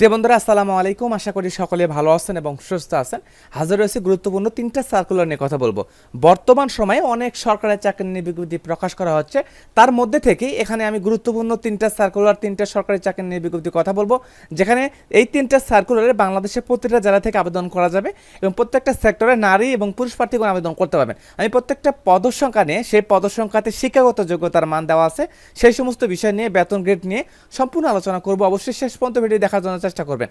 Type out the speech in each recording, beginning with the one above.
প্রিয় বন্ধুরা, আসসালামু আলাইকুম। আশা করি সকলে ভালো আছেন এবং সুস্থ আছেন। হাজার রয়েছে গুরুত্বপূর্ণ তিনটা সার্কুলার নিয়ে কথা বলব। বর্তমান সময়ে অনেক সরকারের চাকরি নিয়ে বিজ্ঞপ্তি প্রকাশ করা হচ্ছে। তার মধ্যে থেকেই এখানে আমি গুরুত্বপূর্ণ তিনটা সার্কুলার তিনটা সরকারি চাকরি নিয়ে বিজ্ঞপ্তি কথা বলব। যেখানে এই তিনটা সার্কুলারে বাংলাদেশের প্রতিটা জেলা থেকে আবেদন করা যাবে এবং প্রত্যেকটা সেক্টরে নারী এবং পুরুষ প্রার্থীগণ আবেদন করতে পারবেন। আমি প্রত্যেকটা পদসংখ্যা নিয়ে, সেই পদসংখ্যাতে শিক্ষাগত যোগ্যতার মান দেওয়া আছে। সেই সমস্ত বিষয় নিয়ে, বেতন গ্রেড নিয়ে সম্পূর্ণ আলোচনা করব। অবশ্যই শেষ পর্যন্ত ভিডিও দেখার জন্য চেষ্টা করবেন।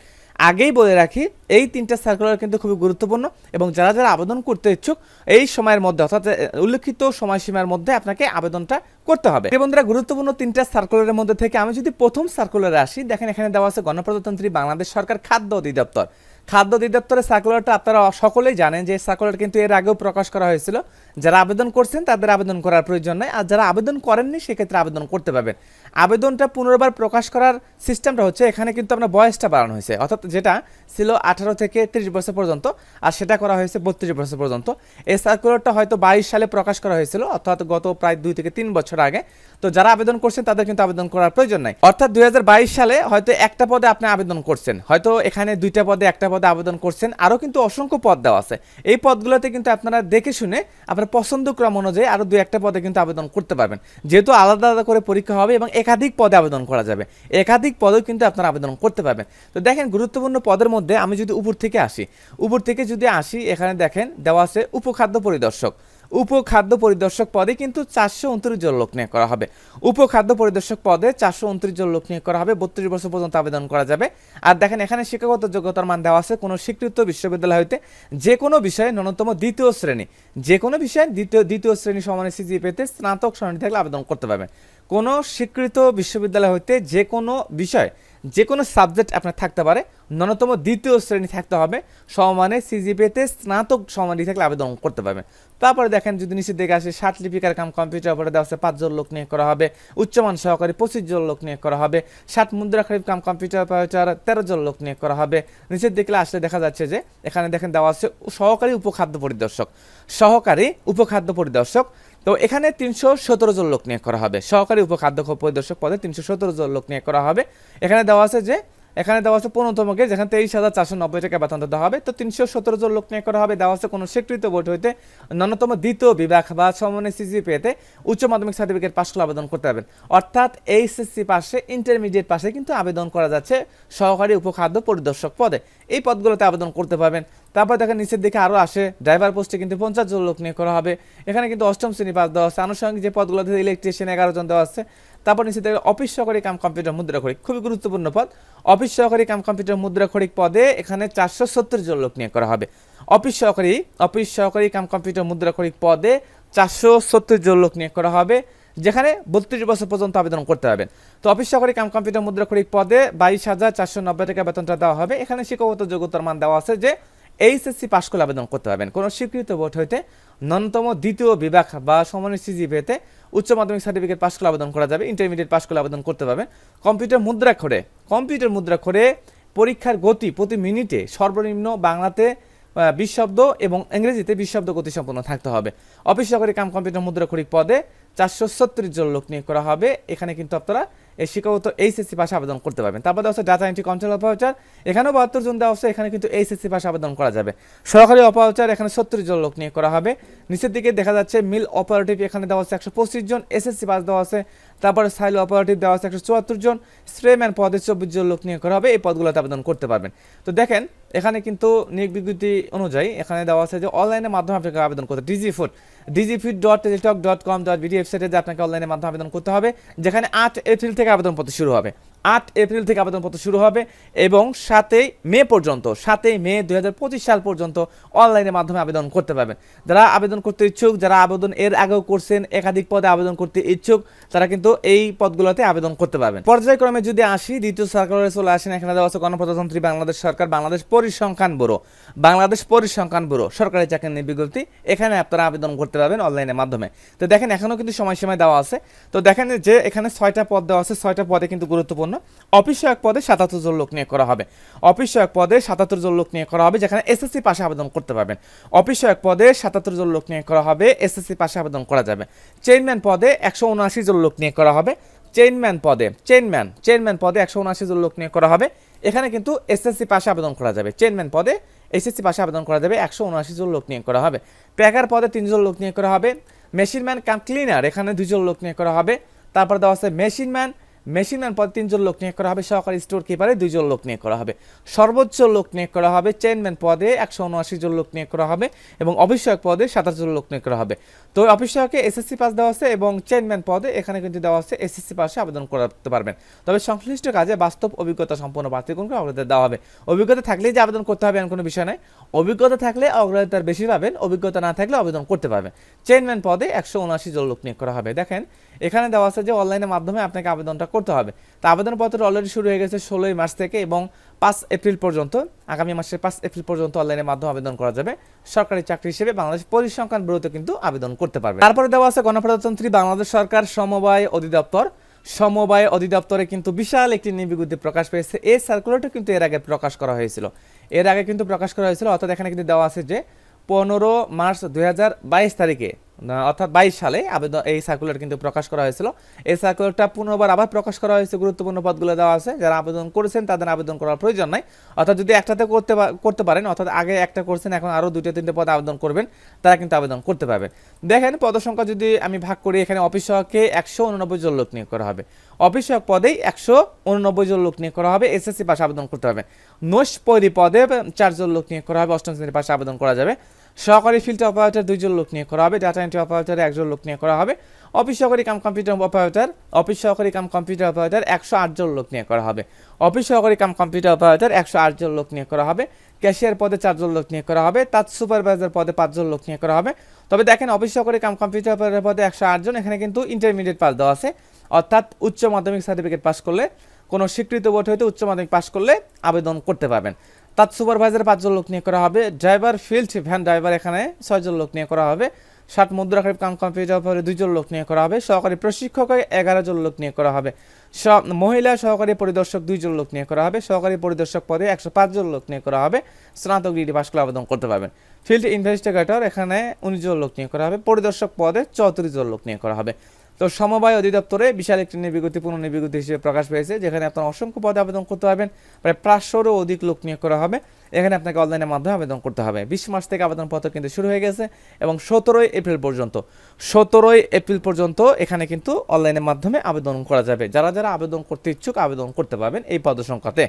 আগেই বলে রাখি, এই তিনটা সার্কুলার কিন্তু খুবই গুরুত্বপূর্ণ এবং যারা যারা আবেদন করতে ইচ্ছুক, এই সময়ের মধ্যে অর্থাৎ উল্লেখিত সময়সীমার মধ্যে আপনাকে আবেদনটা করতে হবে। বন্ধুরা, গুরুত্বপূর্ণ তিনটা সার্কুলারের মধ্যে থেকে আমি যদি প্রথম সার্কুলারে আসি, দেখেন এখানে দেওয়া আছে গণপ্রজাতন্ত্রী বাংলাদেশ সরকার খাদ্য অধিদপ্তর। খাদ্য অধিদপ্তরের সার্কুলারটা আপনারা সকলেই জানেন যে সার্কুলার কিন্তু এর আগেও প্রকাশ করা হয়েছিল। যারা আবেদন করছেন, তাদের আবেদন করার প্রয়োজন নাই। আর যারা আবেদন করেননি, সেক্ষেত্রে আবেদন করতে পারবেন। আবেদনটা পুনর্বার প্রকাশ করার সিস্টেমটা হচ্ছে, এখানে কিন্তু আপনার বয়সটা বাড়ানো হয়েছে। অর্থাৎ যেটা ছিল আঠারো থেকে তিরিশ বছর পর্যন্ত, আর সেটা করা হয়েছে বত্রিশ বছর পর্যন্ত। এই সার্কুলারটা হয়তো বাইশ সালে প্রকাশ করা হয়েছিল, অর্থাৎ গত প্রায় দুই থেকে তিন বছর আগে। তো যারা আবেদন করছেন, তাদের কিন্তু আবেদন করার প্রয়োজন নাই। অর্থাৎ দু হাজার বাইশ সালে হয়তো একটা পদে আপনি আবেদন করছেন। হয়তো এখানে দুইটা পদে, একটা পদে আবেদন করছেন। আরও কিন্তু অসংখ্য পদ দেওয়া আছে। এই পদগুলোতে কিন্তু আপনারা দেখে শুনে আপনার পছন্দক্রম অনুযায়ী আরও দু একটা পদে কিন্তু আবেদন করতে পারবেন। যেহেতু আলাদা আলাদা করে পরীক্ষা হবে এবং একাধিক পদে আবেদন করা যাবে। একাধিক পদেও কিন্তু আপনারা আবেদন করতে পারবেন। তো দেখেন, গুরুত্বপূর্ণ পদের মধ্যে আমি যদি উপর থেকে আসি। উপর থেকে যদি আসি, এখানে দেখেন দেওয়া আছে উপখাদ্য পরিদর্শক। উপখাদ্য পরিদর্শক পদে কিন্তু চারশো উনত্রিশ জন লোক নিয়োগ করা হবে। উপখাদ্য পরিদর্শক পদে চারশো উনত্রিশ জন লোক নিয়োগ করা হবে। বত্রিশ বছর পর্যন্ত আবেদন করা যাবে। আর দেখেন, এখানে শিক্ষাগত যোগ্যতার মান দেওয়া আছে। কোনো স্বীকৃত বিশ্ববিদ্যালয় হইতে যে কোনো বিষয়ে ন্যূনতম দ্বিতীয় শ্রেণি, যে কোনো বিষয়ে দ্বিতীয় দ্বিতীয় শ্রেণি সমানে সিজি পেতে স্নাতক শ্রেণি থাকলে আবেদন করতে পারবেন। কোনো স্বীকৃত বিশ্ববিদ্যালয় হইতে যে কোনো বিষয় যে কোনো সাবজেক্ট আপনার থাকতে পারে, ন্যূনতম দ্বিতীয় শ্রেণি থাকতে হবে, সমানে সিজিপিতে স্নাতক সমানে থাকলে আবেদন করতে পারবেন। তারপরে দেখেন যদি নিচের দিকে আসে ষাট লিপিকার কাম কম্পিউটার অপারে দেওয়া আছে, পাঁচজন লোক নিয়োগ করা হবে, উচ্চমান সহকারী পঁচিশ জন লোক নিয়োগ করা হবে, ষাট মুদ্রা খরিফ কাম কম্পিউটার অপারেটর তেরো জন লোক নিয়োগ করা হবে। নিচের দিকে আসলে দেখা যাচ্ছে যে, এখানে দেখেন দেওয়া আছে সহকারী উপখাদ্য পরিদর্শক। সহকারী উপখাদ্য পরিদর্শক তো এখানে তিনশো সতেরো জন লোক নিয়োগ করা হবে। সহকারী উপখাদ্য পরিদর্শক পদে তিনশো সতেরো জন লোক নিয়োগ করা হবে। এখানে দেওয়া আছে যে, এখানে দেওয়া আছে পনেরোতম গ্রেড যেখানে তেইশ হাজার চারশো নব্বই টাকা বেতন দেওয়া হবে। তো তিনশো সতেরো জন লোক নিয়োগ করা হবে। দেওয়া আছে কোনো স্বীকৃত বোর্ড হইতে ন্যূনতম দ্বিতীয় বিভাগ বা সমন্বয় সিজি পেতে উচ্চ মাধ্যমিক সার্টিফিকেট পাশ করে আবেদন করতে পারবেন। অর্থাৎ এইচএসসি পাশে, ইন্টারমিডিয়েট পাশে কিন্তু আবেদন করা যাচ্ছে সহকারী উপখাদ্য পরিদর্শক পদে। এই পদগুলোতে আবেদন করতে পারবেন। তারপর দেখেন নিচের দিকে আরও আসে ড্রাইভার পোস্টে কিন্তু পঞ্চাশ জন লোক নিয়োগ করা হবে। এখানে কিন্তু অষ্টম শ্রেণি পাস দেওয়া আছে। আনুষঙ্গিক যে পদগুলোতে ইলেকট্রিশিয়ান এগারো জন দেওয়া আছে, তারপর নিচে দেখে অফিস সহকারী কাম কম্পিউটার মুদ্রা খড়িক। খুবই গুরুত্বপূর্ণ পদ। অফিস সহকারী কাম কম্পিউটার মুদ্রা খড়িক পদে এখানে চারশো সত্তর জন লোক নিয়োগ করা হবে। অফিস সহকারী অফিস সহকারী কাম কম্পিউটার মুদ্রা খড়িক পদে চারশো সত্তর জন লোক নিয়োগ করা হবে, যেখানে বত্রিশ বছর পর্যন্ত আবেদন করতে পারবেন। তো অফিস সহকারী কাম কম্পিউটার মুদ্রা খড়িক পদে বাইশ হাজার চারশো নব্বই টাকা বেতনটা দেওয়া হবে। এখানে শিক্ষাগত যোগ্যতার মান দেওয়া আছে যে এইচএসসি পাশ করে আবেদন করতে পারবেন। কোনো স্বীকৃত বোর্ড হইতে ন্যূনতম দ্বিতীয় বিভাগ বা সমানের সিজি পেতে উচ্চ মাধ্যমিক সার্টিফিকেট পাশ করে আবেদন করা যাবে। ইন্টারমিডিয়েট পাশ করে আবেদন করতে পারবেন। কম্পিউটার মুদ্রা খড়ে কম্পিউটার মুদ্রা খড়ে পরীক্ষার গতি প্রতি মিনিটে সর্বনিম্ন বাংলাতে বিশ শব্দ এবং ইংরেজিতে বিশ শব্দ গতি সম্পন্ন থাকতে হবে। অফিস সহকারী কাম কম্পিউটার মুদ্রা খড়িক পদে চারশো সত্তর জন লোক নিয়োগ করা হবে। এখানে কিন্তু আপনারা এই শিক্ষাগত এইচএসসি পাশে আবেদন করতে পারবেন। তারপর দেওয়া আছে ডাটা এন্ট্রি কন্ট্রোল অপারেটর এখানেও বাহাত্তর জন দেওয়া আছে এখানে কিন্তু এইচএসসি পাশে আবেদন করা যাবে। সরকারি অপারেটর এখানে সত্তর জন লোক নিয়ে করা হবে। নিচের দিকে দেখা যাচ্ছে মিল অপারেটিভ এখানে দেওয়া আছে একশো পঁচিশ জন এসএসসি পাস দেওয়া আছে তারপরে সাইল অপারেটিভ দেওয়া আছে একশো চুয়াত্তর জন স্প্রেম্যান পদে চব্বিশ জন লোক নিয়োগ করা হবে, এই পদগুলোতে আবেদন করতে পারবেন। তো দেখেন, এখানে কিন্তু নিয়োগ বিজ্ঞপ্তি অনুযায়ী এখানে দেওয়া আছে যে অনলাইনের মাধ্যমে আপনাকে আবেদন করতে DG food digifit dot Teletalk dot com dot BD ওয়েবসাইটে যে আপনাকে অনলাইনের মাধ্যমে আবেদন করতে হবে, যেখানে আট এপ্রিল থেকে আবেদনপত্র শুরু হবে। আট এপ্রিল থেকে আবেদনপত্র শুরু হবে এবং সাতই মে পর্যন্ত, সাতই মে দুই হাজার পঁচিশ সাল পর্যন্ত অনলাইনের মাধ্যমে আবেদন করতে পারবেন। যারা আবেদন করতে ইচ্ছুক, যারা আবেদন এর আগেও করছেন, একাধিক পদে আবেদন করতে ইচ্ছুক, তারা কিন্তু এই পদগুলোতে আবেদন করতে পারবেন। পর্যায়ক্রমে যদি আসি, দ্বিতীয় সার্কুলারে চলে আসেন, এখানে দেওয়া আছে গণপ্রজাতন্ত্রী বাংলাদেশ সরকার, বাংলাদেশ পরিসংখ্যান ব্যুরো। বাংলাদেশ পরিসংখ্যান ব্যুরো, সরকারি চাকরি বিজ্ঞপ্তি এখানে আপনারা আবেদন করতে পারবেন অনলাইনের মাধ্যমে। তো দেখেন, এখনও কিন্তু সময়সীমা দেওয়া আছে। তো দেখেন যে এখানে ছয়টা পদ দেওয়া আছে, ছয়টা পদে কিন্তু গুরুত্বপূর্ণ অফিস সহায়ক পদে সাতাত্তর জন লোক নিয়োগ করা হবে। অফিস সহায়ক পদে সাতাত্তর জন লোক নিয়োগ করা হবে যেখানে এসএসসি পাশে আবেদন করতে পারবেন। অফিস সহায়ক পদে সাতাত্তর জন লোক নিয়োগ করা হবে এসএসসি পাশে আবেদন করা যাবে। চেইনম্যান পদে একশো উনআশি জন লোক নিয়োগ করা হবে। চেইনম্যান পদে চেইনম্যান চেইনম্যান পদে একশো উনআশি জন লোক নিয়োগ করা হবে। এখানে কিন্তু এসএসসি পাশে আবেদন করা যাবে। চেয়ারম্যান পদে এসএসসি পাশে আবেদন করা যাবে, একশো উনআশি জন লোক নিয়োগ করা হবে। প্যাকার পদে তিনজন লোক নিয়োগ করা হবে। মেশিনম্যান কাম ক্লিনার এখানে দুজন লোক নিয়োগ করা হবে। তারপর দেওয়া আছে মেশিনম্যান মেশিনম্যান পদে তিনজন লোক নিয়োগ করা হবে। সহকারী স্টোর কিপারে দুইজন লোক নিয়োগ করা হবে। সর্বোচ্চ লোক নিয়োগ করা হবে, চেয়ারম্যান পদে একশো উনআশি জন লোক নিয়োগ করা হবে এবং অফিসয়ক পদে সাতাশ জন লোক নিয়োগ করা হবে। তো অফিসয়কে এসএসসি পাস দেওয়া আছে এবং চেয়ারম্যান পদে এখানে কিন্তু দেওয়া আছে এসএসসি পাসে আবেদন করতে পারবেন। তবে সংশ্লিষ্ট কাজে বাস্তব অভিজ্ঞতা সম্পন্ন প্রার্থীগণকে অগ্রাধিকার দেওয়া হবে। অভিজ্ঞতা থাকলেই যে আবেদন করতে হবে এমন কোনো বিষয় নাই অভিজ্ঞতা থাকলে অগ্রাধিকার বেশি পাবেন, অভিজ্ঞতা না থাকলে আবেদন করতে পারবেন। চেয়ারম্যান পদে একশো উনআশি জন লোক নিয়োগ করা হবে। দেখেন, এখানে দেওয়া আছে যে অনলাইনের মাধ্যমে আপনাকে আবেদনটা করতে হবে। তা আবেদনপত্র অলরেডি শুরু হয়ে গেছে ষোলোই মার্চ থেকে এবং পাঁচ এপ্রিল পর্যন্ত, আগামী মাসের পাঁচ এপ্রিল পর্যন্ত অনলাইনের মাধ্যমে আবেদন করা যাবে। সরকারি চাকরি হিসেবে বাংলাদেশ পরিসংখ্যান ব্যুরোতে কিন্তু আবেদন করতে পারবে। তারপরে দেওয়া আছে গণপ্রজাতন্ত্রী বাংলাদেশ সরকার সমবায় অধিদপ্তর। সমবায় অধিদপ্তরে কিন্তু বিশাল একটি বিজ্ঞপ্তি প্রকাশ পেয়েছে। এই সার্কুলারটা কিন্তু এর আগে প্রকাশ করা হয়েছিল। এর আগে কিন্তু প্রকাশ করা হয়েছিল, অর্থাৎ এখানে কিন্তু দেওয়া আছে যে, পনেরো মার্চ দুই হাজার বাইশ তারিখে অর্থাৎ বাইশ সালে আবেদন এই সার্কুলার কিন্তু প্রকাশ করা হয়েছিল। এই সার্কুলারটা পুনর্বার আবার প্রকাশ করা হয়েছে, গুরুত্বপূর্ণ পদগুলো দেওয়া আছে। যারা আবেদন করেছেন, তাদের আবেদন করার প্রয়োজন নাই। অর্থাৎ যদি একটাতে করতে করতে পারেন, অর্থাৎ আগে একটা করছেন, এখন আরও দুটো তিনটে পদ আবেদন করবেন, তারা কিন্তু আবেদন করতে পারবেন। দেখেন, পদসংখ্যা যদি আমি ভাগ করি, এখানে অফিস সহকে একশো উননব্বই জন লোক নিয়োগ করা হবে। অফিস সহক পদেই একশো উননব্বই জন লোক নিয়োগ করা হবে, এসএসসি পাশে আবেদন করতে হবে। পরি পদে চারজন লোক নিয়োগ করা হবে, অষ্টম শ্রেণির পাশে আবেদন করা যাবে। সহকারী ফিল্ড অপারেটর দুইজন লোক নিয়ে করা হবে ডাটা এন্ট্রি অপারেটর একজন লোক নিয়ে করা হবে অফিস সহকারী কাম কম্পিউটার অপারেটর অফিস সহকারী কাম কম্পিউটার অপারেটর একশো আটজন লোক নিয়ে করা হবে অফিস সহকারী কাম কম্পিউটার অপারেটর একশো আটজন লোক নিয়ে করা হবে ক্যাশিয়ার পদে চারজন লোক নিয়ে করা হবে, তার সুপারভাইজার পদে পাঁচজন লোক নিয়ে করা হবে, তবে দেখেন অফিস সহকারী কাম কম্পিউটার অপারেটর পদে একশো আটজন এখানে কিন্তু ইন্টারমিডিয়েট পাস দেওয়া আছে, অর্থাৎ উচ্চ মাধ্যমিক সার্টিফিকেট পাস করলে, কোনো স্বীকৃত বোর্ড হইতে উচ্চ মাধ্যমিক পাস করলে আবেদন করতে পারবেন। তার সুপারভাইজার পাঁচজন লোক নিয়ে করা হবে। ড্রাইভার ফিল্ড ভ্যান ড্রাইভার এখানে ছয়জন লোক নিয়ে করা হবে। ষাট মুদ্রাকারী কাম কম্পিউটার পরে দুইজন লোক নিয়ে করা হবে। সহকারী প্রশিক্ষক এগারো জন লোক নিয়ে করা হবে। মহিলা সহকারী পরিদর্শক দুইজন লোক নিয়ে করা হবে। সহকারী পরিদর্শক পদে একশো পাঁচজন লোক নিয়ে করা হবে। স্নাতক ডিগ্রি পাস করে আবেদন করতে পারবেন। ফিল্ড ইনভেস্টিগেটর এখানে উনিশ জন লোক নিয়ে করা হবে। পরিদর্শক পদে চৌত্রিশ জন লোক নিয়ে করা হবে। তো সমবায় অধিদপ্তরে বিশাল একটি নির্বিগতি পুনঃ নির্বিগতি হিসেবে প্রকাশ পেয়েছে, যেখানে আপনার অসংখ্য পদে আবেদন করতে পারবেন। প্রায় পাঁচশোরও অধিক লোক নিয়োগ করা হবে। এখানে আপনাকে অনলাইনের মাধ্যমে আবেদন করতে হবে। বিশ মাস থেকে আবেদনপত্র কিন্তু শুরু হয়ে গেছে এবং সতেরোই এপ্রিল পর্যন্ত, সতেরোই এপ্রিল পর্যন্ত এখানে কিন্তু অনলাইনের মাধ্যমে আবেদন করা যাবে। যারা যারা আবেদন করতে ইচ্ছুক, আবেদন করতে পারবেন এই পদ সংখ্যাতে।